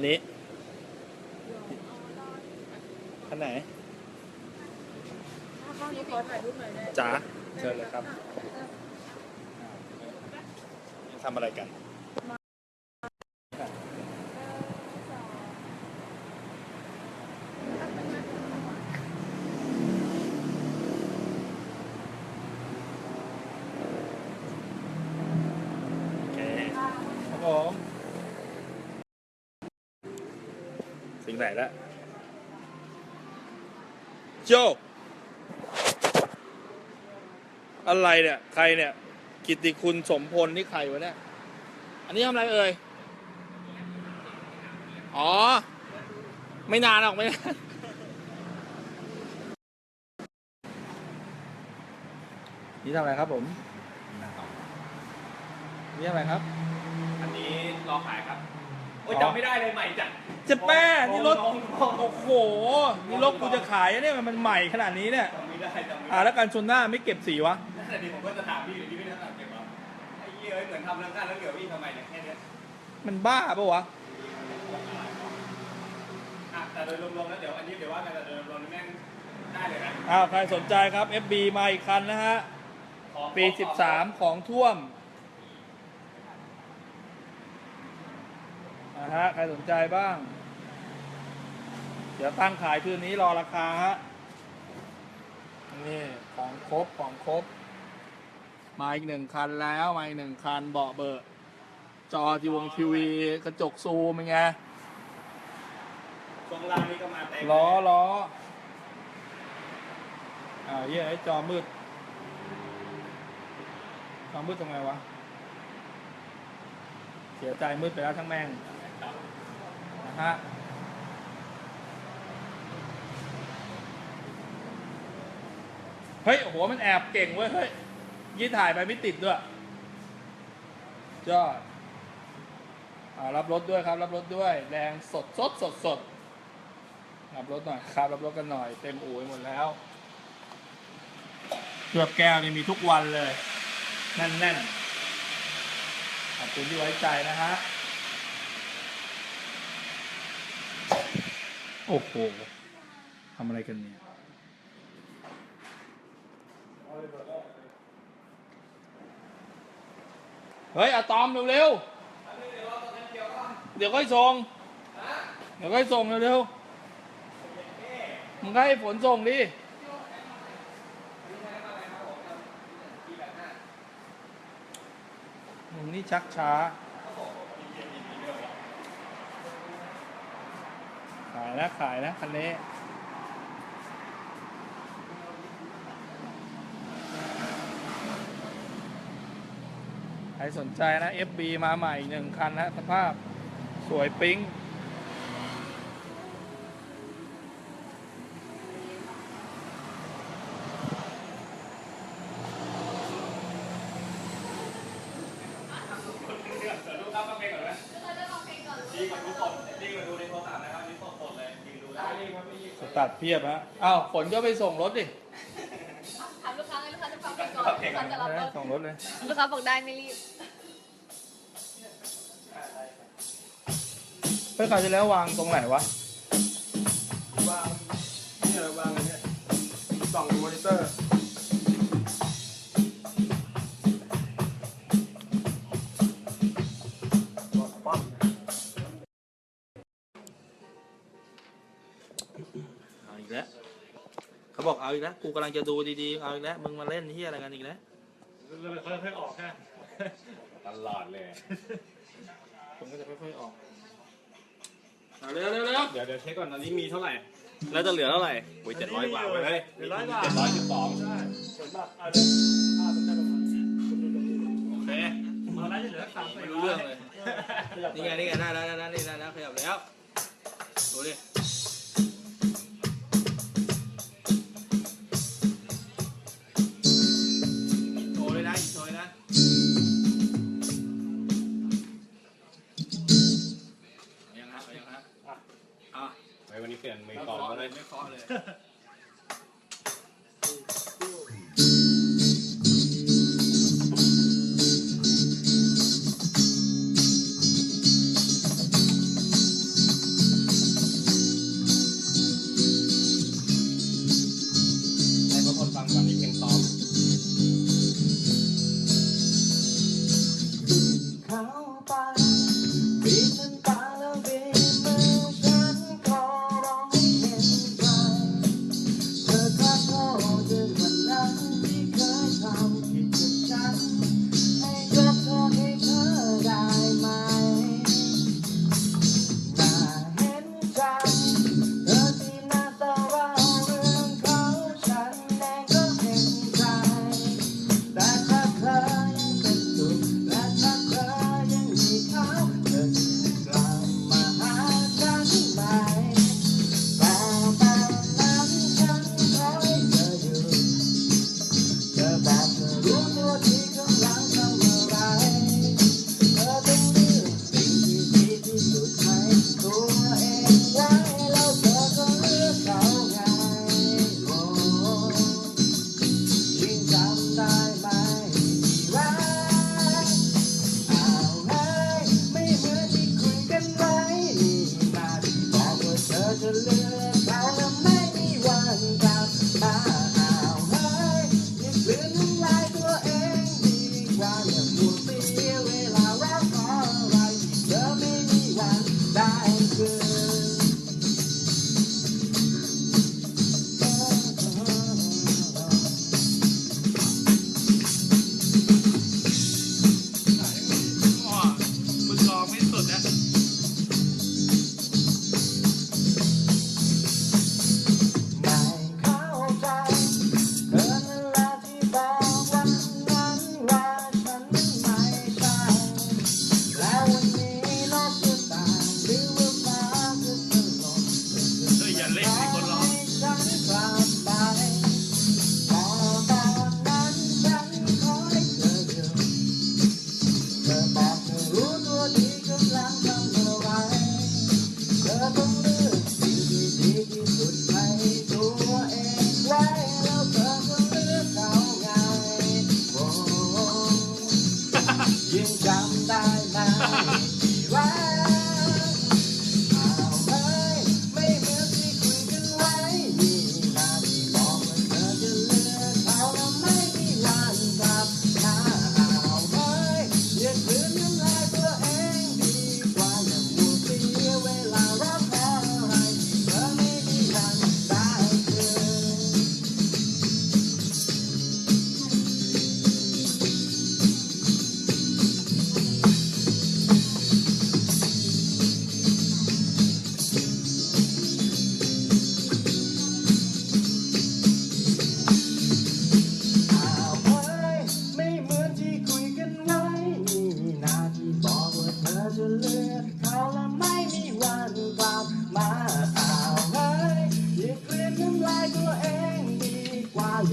นนี้คันไหนห้องนี้ขอถ่ายรูปหน่อยได้จ๋าเชิญเลยครับทำอะไรกัน โอเค ครับผมถึง ไหนแล้วโจอะไรเนี่ย ใครเนี่ย กิตติคุณสมพลนี่ใครวะเนี่ย อันนี้ทำอะไรเอ่ย อ๋อ ไม่นานหรอกไม่นานนี่ทำอะไรครับผม นี่ทำอะไรครับ อันนี้รอขายครับ โอ้ยอ๋อจำไม่ได้เลยใหม่จัดเจะแป้นี่รถน้องน้องโอ้โห นี่รถกูจะขายอะเนี่ยมันใหม่ขนาดนี้เนี่ย จำไม่ได้จำไม่อ่าได้แล้วการชนหน้าไม่เก็บสีวะแต่ดีผมก็จะถามพี่หรือพี่ไม่ได้ถามเก็บครับไอ้เหี้ยเอ้ยเหมือนทำแล้วกันแล้วเดี๋ยวพี่ทำไมเนี่ยแค่เนี้ยมันบ้าปะวะ อะแต่โดยรวมๆแล้วเดี๋ยวอันนี้เดี๋ยวว่ากันแต่โดยรวมๆแม่งได้เลยนะอ้าวใครสนใจครับ FB มาอีกคันนะฮะ ขอปีขอ13 ของท่วม นะฮะใครสนใจบ้าง เดี๋ยวตั้งขายคืนนี้รอราคาฮะนี่ของครบของครบ มาอีกหนึ่งคันแล้ว มาอีกหนึ่งคันเบาะเบอร์จอทีวงทีวี กระจกซูมเป็นไงช่วงล่างนี่ก็มาเต็มล้อล้ออ่าวเหี้ยไอ้จอมืดจอมืดตรงไหนวะ เสียใจมืดไปแล้วทั้งแม่งนะ ฮะเฮ้ยโอ้โหมันแอบเก่งเว้ยเฮ้ยยี่ถ่ายไปไม่ติดด้วยยอดอ่ารับรถด้วยครับ รับรถด้วย แรงสดสดสดสดรับรถหน่อยครับ รับรถกันหน่อย เต็มอู่ไปหมดแล้วเคลือบแก้วนี่มีทุกวันเลย แน่นๆขอบคุณที่ไว้ใจนะฮะ โอ้โหทำอะไรกันเนี่ยเฮ้ยอะตอมเร็วๆ เดี๋ยวค่อยส่ง เดี๋ยวค่อยส่งเร็วๆ มึงก็ให้ฝนส่งดิ มึงนี่ชักช้าายนะขายนะคันนี้ใครสนใจนะ FB มาใหม่หนึ่งคันนะสภาพสวยปิ๊ง เดี๋ยวดูครับฟังเพลงก่อนไหมดีกว่าทุกคนดีกว่าดูในโทรศัพท์นะครับนี่สดๆเลยยิงดูได้นี่ครับพี่ ส ตัดเพียบฮะอ้าวฝนก็ไปส่งรถดิถามลูกค้าไงลูกค้าจะฟังเพลงก่อนลูกค้าจะรับรนะถส่งรถเลยลูกค้าบอกได้ไม่รีบเฮ้ยคราวที่แล้ววางตรงไหนวะวางเนี่ยวางอันเนี่ยกล่องมอนิเตอร์ อกเอาอีกแล้วกูกำลังจะดูดีๆเอาอีกแล้วมึงมาเล่นที่อะไรกันอีกแล้วแล้วค่อยๆออกแค่ตลอดเลย ผมก็จะค่อยๆออกเอาเร็วเร็วเร็วเดี๋ยวเดี๋ยวเช็คก่อนตอนนี้มีเท่าไหร่ แล้วจะเหลือเท่าไหร่โอ้ยเจ็ดร้อยกว่าเว้ยเฮ้ยเจ็ดร้อยกว่าเจ็ดร้อยสิบสองใช่ส่วนมากอาจจะห้าเปอร์เซ็นต์ประมาณนี้คุณดูตรงนี้โอเคมาแล้วจะเหลือสามสี่ไม่ร้รู้อยเรื่องเลยขยับนี่ไงนี่ไงได้แล้วได้แล้วนี่ได้แล้วขยับแล้วดูดิ เฮ้ยวันนี้เปลี่ยนมือไม่กลองเคาะมาเลเลยยไม่เคาะเลย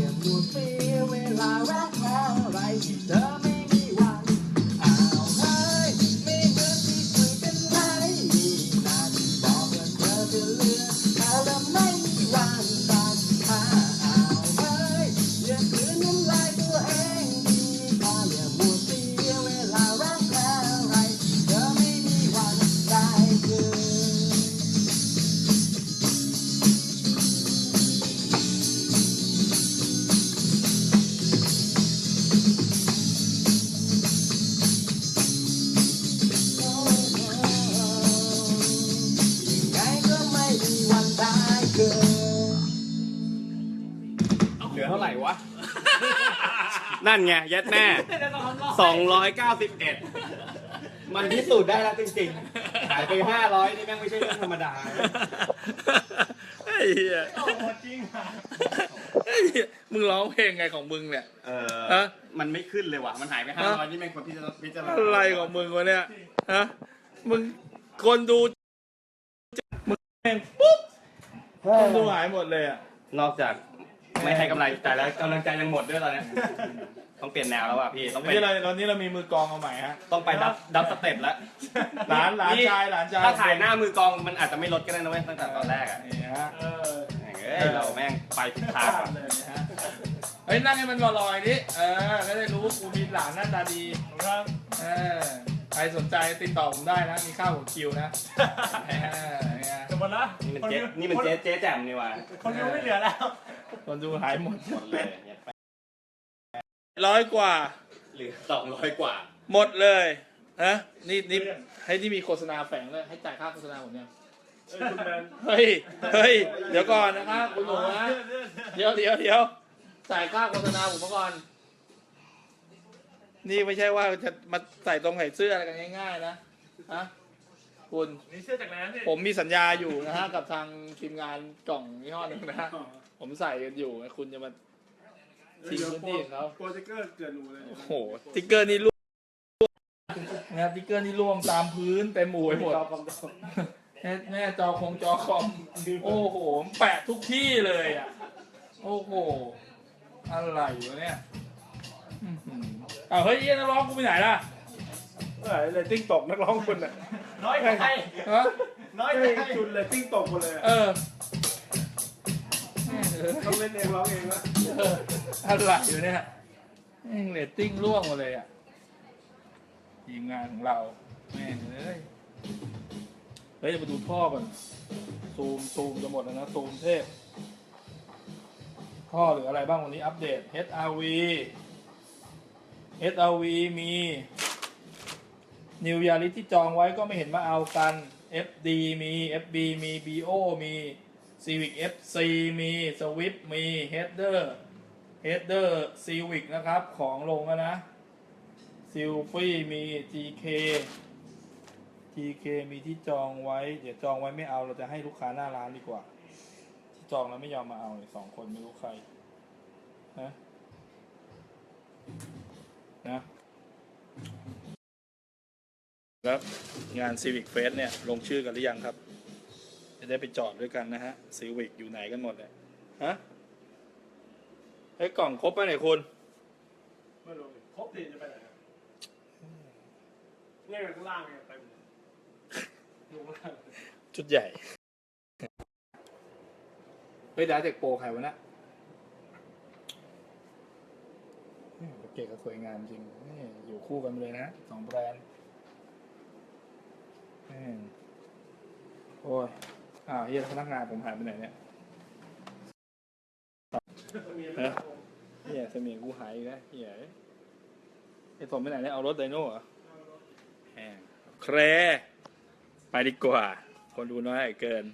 ย่ามัวเสียเวลารักอะไรที่เธอ นั่นไงยัดแม่สองร้อยเก้าสิบเอ็ดมันพิสูจน์ได้แล้วจริงๆ หายไปห้าร้อยนี่แม่งไม่ใช่เรื่องธรรมดาไอ้เหี้ยโอ้โหจริงอะไอ้เหี้ยมึงร้องเพลงไงของมึงเนี่ย เออฮะมันไม่ขึ้นเลยว่ะ มันหายไปห้าฮะร้อยนี่แม่งคนพิจารณาพิจารณาอะไรของมึงวะเนี่ย ฮะ มึงคนดู มึงเพลงปุ๊บคนดูหายหมดเลยอะ นอกจาก ไม่ให้กำลังใจแล้วกำลังใจยังหมดด้วยตอนเนี้ยต้องเปลี่ยนแนวแล้วว่ะพี่ต้องไปนี่เราตอนนี้เรามีมือกลองเอาใหม่ฮะ ต้องไปดับดับสเต็ปแล้วหลานหลานชายหลานชายถ้าถ่ายหน้ามือกองมันอาจจะไม่ลดก็ได้นะเว้ยตั้งแต่ตอนแรกอะนี่ฮะเออแม่งเอ้ยเราแม่งไปผิดทางว่ะเลยนะฮะเฮ้ยนั่งให้มันลอยๆดิเออก็ได้รู้ว่ากูมีหลานหน้าตาดีครับเออใครสนใจติดต่อผมได้นะ มีข้าวหัวคิวนะเออเนี่ยจบหมดละนี่มันเจ๊นี่มันเจ๊เจ๊แจ่มนี่ว่ะคนดูไม่เหลือแล้ว คนดูหายหมด หมดเลยยัดแม่ร้อยกว่า เหลือสองร้อยกว่า หมดเลยนะนี่นี่ให้ที่มีโฆษณาแฝงเลยให้จ่ายค่าโฆษณาผมเนี่ยเอ้ยคุณแมนเฮ้ยเฮ้ยเดี๋ยวก่อนนะครับคุณหนูนะเดี๋ยวเดี๋ยวเดี๋ยวจ่ายค่าโฆษณาผมมาก่อน นี่ไม่ใช่ว่าจะมาใส่ตรงใส่เสื้ออะไรกันง่าย ๆ นะฮะคุณนี่เชื่อจากไหนพี่ผมมีสัญญาอยู่นะฮะกับทางทีมงานกล่องยี่ห้อหนึงนะฮะ ผมใส่กันอยู่คุณจะมา ทิ้งพื้นที่ของเขา โปรเจคเกอร์เกิดหนูเลยโอ้โหติ๊กเกอร์นี่ร่วงนะติ๊กเกอร์นี่ร่วงตามพื้นเต็มหมู่ไปหมดจอคอมจอแม่แม่จอคงจอคอม โอ้โหแปะทุกที่เลยอะ โอ้โห อะไรวะเนี่ยอื้อหืออ้าวเฮ้ยเอี้ยนักร้องกูไปไหนล่ะเอ้ยเรตติ้งตกนักร้องคุณอะน้อยไปฮะน้อยไม่ไปจุดเรตติ้งตกหมดเลยอะเออแม่งเออ ต้องเล่นเองร้องเองวะเอออะไรอยู่เนี่ยแม่งเรตติ้งร่วงหมดเลยอะทีมงานของเราแม่งเอ้ยเฮ้ยเดี๋ยวมาดูท่อก่อนซูมซูมจะหมดแล้วนะซูมเทพท่อหรืออะไรบ้างวันนี้อัปเดต HRV HRV มี New Yaris ที่จองไว้ก็ไม่เห็นมาเอากัน FD มี FB มี BO มี Civic FC มี Swift มี Header Header Civic นะครับ ของลงแล้วนะ Silphy มี GK TK มีที่จองไว้ เดี๋ยวจองไว้ไม่เอาเราจะให้ลูกค้าหน้าร้านดีกว่า ที่จองแล้วไม่ยอมมาเอาเนี่ยสองคนไม่รู้ใครนะนะแล้วงาน Civic Fest เนี่ย ลงชื่อกันหรือยังครับ จะได้ไปจอดด้วยกันนะฮะ Civic อยู่ไหนกันหมดเลยฮะไอ้ยกล่องครบไปไหนคุณไม่รู้ดิครบดีจะไปไหนอะเนี่ยข้างล่างเนี่ยเต็มเลยอยู่ข้างล่างชุดใหญ่ เฮ้ยดาเทคโปรใครวะเนะเนี่ยเก๋ก็สวยงามจริงนี่อยู่คู่กันไปเลยนะสองแบรนด์แม่งโอ้ย อ้าวเฮียพนักงานผมหายไปไหนเนี่ยเฮ้ยเฮียเสมียงกูหายอีกแล้วเฮียเอ้ยไอ้ผมไปไหนเนี่ยเอารถไดโน่เหรอแหมเครไปดีกว่า คนดูน้อยเกิน